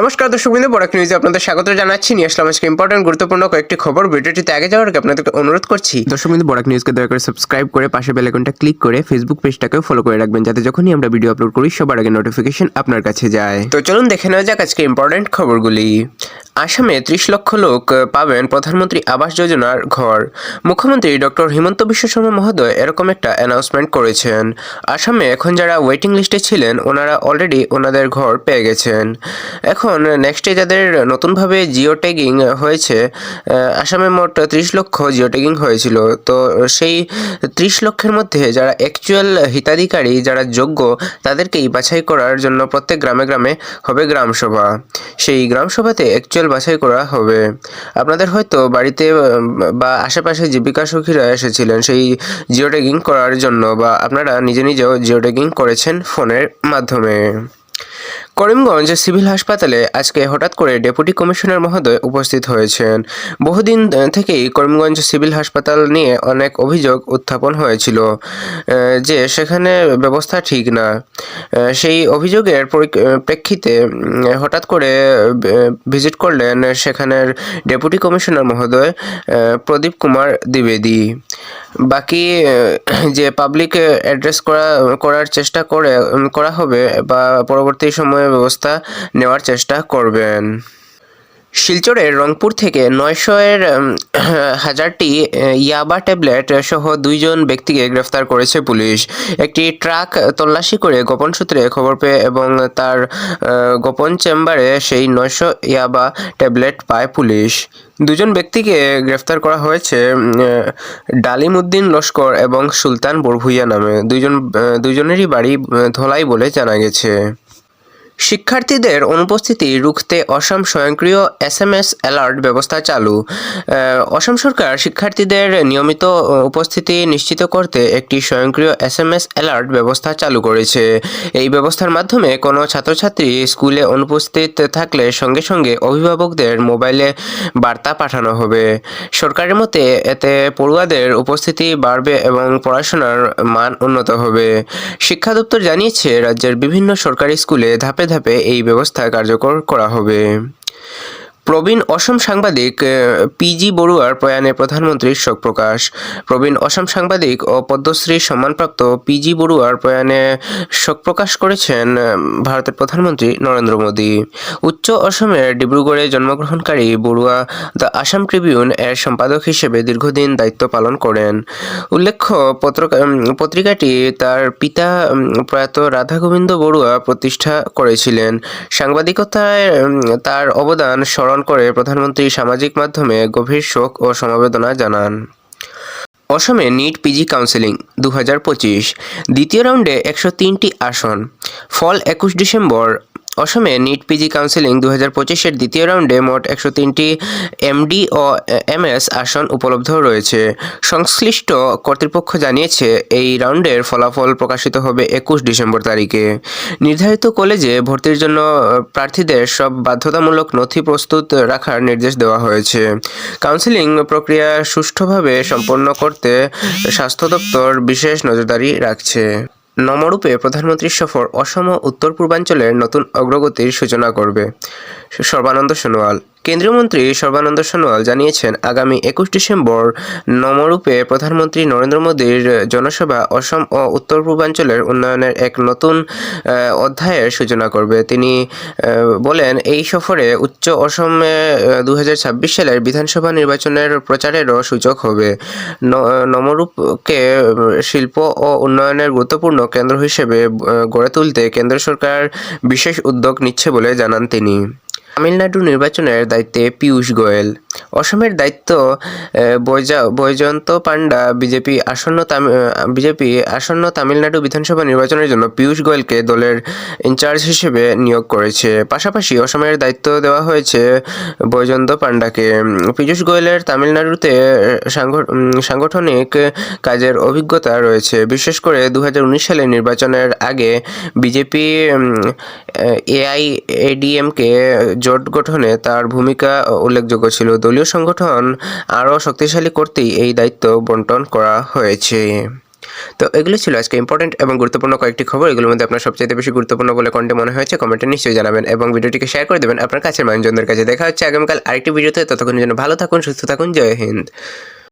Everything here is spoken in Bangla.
নমস্কার, দর্শক বিন্দু বড় নিউজে আপনাদের স্বাগত জানাচ্ছি। নিয়ে আসলাম আজকে ইম্পর্টেন্ট গুরুত্বপূর্ণ কয়েকটি খবর। ভিডিওটিতে আগে যাওয়ার আগে আপনাদেরকে অনুরোধ করছি, দর্শক বিন্দু বড় নিউজকে দয়া করে সাবস্ক্রাইব করে পাশে বেল আইকনটা ক্লিক করে ফেসবুক পেজটাকেও ফলো করে রাখবেন, যাতে যখনই আমরা ভিডিও আপলোড করি, সবার আগে নোটিফিকেশন আপনার কাছে যায়। তো চলুন দেখে নেওয়া যাক আজকে ইম্পর্টেন্ট খবরগুলি। আসামে ত্রিশ লক্ষ লোক পাবেন প্রধানমন্ত্রী আবাস যোজনার ঘর। মুখ্যমন্ত্রী ডক্টর হিমন্ত বিশ্ব শর্মা মহোদয় এরকম একটা অ্যানাউন্সমেন্ট করেছেন। আসামে এখন যারা ওয়েটিং লিস্টে ছিলেন, ওনারা অলরেডি ওনাদের ঘর পেয়ে গেছেন। এখন নেক্সটে যাদের নতুনভাবে জিও ট্যাগিং হয়েছে আসামে মোট ত্রিশ লক্ষ জিও ট্যাগিং হয়েছিল। তো সেই ত্রিশ লক্ষের মধ্যে যারা অ্যাকচুয়াল হিতাধিকারী, যারা যোগ্য, তাদেরকেই বাছাই করার জন্য প্রত্যেক গ্রামে গ্রামে হবে গ্রামসভা। সেই গ্রামসভাতে অ্যাকচুয়াল বাছাই করা হবে। আপনাদের হয়তো বাড়িতে বা আশেপাশে জীবিকা সখীরা এসেছিলেন সেই জিও ট্যাগিং করার জন্য, বা আপনারা নিজে নিজেও জিও ট্যাগিং করেছেন ফোনের মাধ্যমে। করিমগঞ্জ সিভিল হাসপাতালে আজকে হঠাৎ করে ডেপুটি কমিশনার মহোদয় উপস্থিত হয়েছেন। বহুদিন থেকেই করিমগঞ্জ সিভিল হাসপাতাল নিয়ে অনেক অভিযোগ উত্থাপন হয়েছিল যে সেখানে ব্যবস্থা ঠিক না। সেই অভিযোগের প্রেক্ষিতে হঠাৎ করে ভিজিট করলেন সেখানের ডেপুটি কমিশনার মহোদয় প্রদীপ কুমার দ্বিবেদী। বাকি যে পাবলিক অ্যাড্রেস করা, করার চেষ্টা করে করা হবে বা পরবর্তী সময়ে ব্যবস্থা নেওয়ার চেষ্টা করবেন। শিলচরের রংপুর থেকে নয়শো এর হাজারটি ইয়াবা ট্যাবলেট সহ দুইজন ব্যক্তিকে গ্রেফতার করেছে পুলিশ। একটি ট্রাক তল্লাশি করে গোপন সূত্রে খবর পেয়ে এবং তার গোপন চেম্বারে সেই নয়শো ইয়াবা ট্যাবলেট পায় পুলিশ। দুজন ব্যক্তিকে গ্রেফতার করা হয়েছে উম, ডালিম উদ্দিন লস্কর এবং সুলতান বরভুইয়া নামে। দুইজন আহ, দুইজনেরই বাড়ি ধলাই বলে জানা গেছে। শিক্ষার্থীদের অনুপস্থিতি রুখতে অসম স্বয়ংক্রিয় এস এম এস অ্যালার্ট ব্যবস্থা চালু। অসম সরকার শিক্ষার্থীদের নিয়মিত উপস্থিতি নিশ্চিত করতে একটি স্বয়ংক্রিয় এস এম এস অ্যালার্ট ব্যবস্থা চালু করেছে। এই ব্যবস্থার মাধ্যমে কোনো ছাত্রছাত্রী স্কুলে অনুপস্থিত থাকলে সঙ্গে সঙ্গে অভিভাবকদের মোবাইলে বার্তা পাঠানো হবে। সরকারের মতে, এতে পড়ুয়াদের উপস্থিতি বাড়বে এবং পড়াশোনার মান উন্নত হবে। শিক্ষা দপ্তর জানিয়েছে, রাজ্যের বিভিন্ন সরকারি স্কুলে ধাপে ধাপে এই ব্যবস্থা কার্যকর করা হবে। প্রবীণ অসম সাংবাদিক পিজি বড়ুয়ার প্রয়াণে প্রধানমন্ত্রীর শোক প্রকাশ। প্রবীণ অসম সাংবাদিক ও পদ্মশ্রী সম্মানপ্রাপ্ত পিজি বড়ুয়ার প্রয়াণে শোক প্রকাশ করেছেন ভারতের প্রধানমন্ত্রী নরেন্দ্র মোদী। উচ্চ অসমের ডিব্রুগড়ে জন্মগ্রহণকারী বড়ুয়া দ্য আসাম ট্রিবিউন এর সম্পাদক হিসেবে দীর্ঘদিন দায়িত্ব পালন করেন। উল্লেখ্য, পত্রকা- পত্রিকাটি তার পিতা প্রয়াত রাধা গোবিন্দ বড়ুয়া প্রতিষ্ঠা করেছিলেন। সাংবাদিকতায় তার অবদান স্মরণ করে প্রধানমন্ত্রী সামাজিক মাধ্যমে গভীর শোক ও সমবেদনা জানান। অসমে নিট পিজি কাউন্সেলিং দু দ্বিতীয় রাউন্ডে একশো তিনটি আসন। ফল একুশ ডিসেম্বর অসমে নিট পিজি কাউন্সেলিং দু হাজার পঁচিশের দ্বিতীয় রাউন্ডে মোট একশো তিনটি এমডি ও এমএস আসন উপলব্ধ রয়েছে। সংশ্লিষ্ট কর্তৃপক্ষ জানিয়েছে, এই রাউন্ডের ফলাফল প্রকাশিত হবে একুশ ডিসেম্বর তারিখে। নির্ধারিত কলেজে ভর্তির জন্য প্রার্থীদের সব বাধ্যতামূলক নথি প্রস্তুত রাখার নির্দেশ দেওয়া হয়েছে। কাউন্সেলিং প্রক্রিয়া সুষ্ঠুভাবে সম্পন্ন করতে স্বাস্থ্য দপ্তর বিশেষ নজরদারি রাখছে। নমরূপে প্রধানমন্ত্রীর সফর অসম উত্তর পূর্বাঞ্চলের নতুন অগ্রগতির সূচনা করবে। সর্বানন্দ সোনোয়াল। কেন্দ্রীয় মন্ত্রী সর্বানন্দ সোনোয়াল জানিয়েছেন, আগামী একুশ ডিসেম্বর নমরূপে প্রধানমন্ত্রী নরেন্দ্র মোদীর জনসভা অসম ও উত্তর পূর্বাঞ্চলের উন্নয়নের এক নতুন অধ্যায়ের সূচনা করবে। তিনি বলেন, এই সফরে উচ্চ অসমে দু হাজার ছাব্বিশ সালের বিধানসভা নির্বাচনের প্রচারেরও সূচক হবে। নমরূপকে শিল্প ও উন্নয়নের গুরুত্বপূর্ণ কেন্দ্র হিসেবে গড়ে তুলতে কেন্দ্র সরকার বিশেষ উদ্যোগ নিচ্ছে বলে জানান তিনি। তামিলনাড়ু নির্বাচনের দায়িত্বে পীয়ূষ গোয়েল। অসমের দায়িত্ব বৈজা- বৈজয়ন্ত পান্ডা বিজেপি আসন্ন বিজেপি আসন্ন তামিলনাড়ু বিধানসভা নির্বাচনের জন্য পীয়ূষ গোয়েলকে দলের ইনচার্জ হিসেবে নিয়োগ করেছে। পাশাপাশি অসমের দায়িত্ব দেওয়া হয়েছে বৈজয়ন্ত পান্ডাকে উম, পীযূষ গোয়েলের তামিলনাড়ুতে সাংগঠনিক কাজের অভিজ্ঞতা রয়েছে। বিশেষ করে দু সালে নির্বাচনের আগে বিজেপি এআইএডিএমকে জোট গঠনে তার ভূমিকা উল্লেখযোগ্য ছিল। দলীয় সংগঠন আরও শক্তিশালী করতেই এই দায়িত্ব বন্টন করা হয়েছে। তো এগুলো ছিল আজকে ইম্পর্টেন্ট এবং গুরুত্বপূর্ণ কয়েকটি খবর। এগুলোর মধ্যে আপনার সবচেয়ে বেশি গুরুত্বপূর্ণ বলে কোনটি মনে হয়েছে, কমেন্টে নিশ্চয়ই জানাবেন এবং ভিডিওটিকে শেয়ার করে দেবেন আপনার কাছের মানুষজনদের কাছে। দেখা হচ্ছে আগামীকাল আরেকটি ভিডিওতে। ততক্ষণের জন্য ভালো থাকুন, সুস্থ থাকুন, জয় হিন্দ।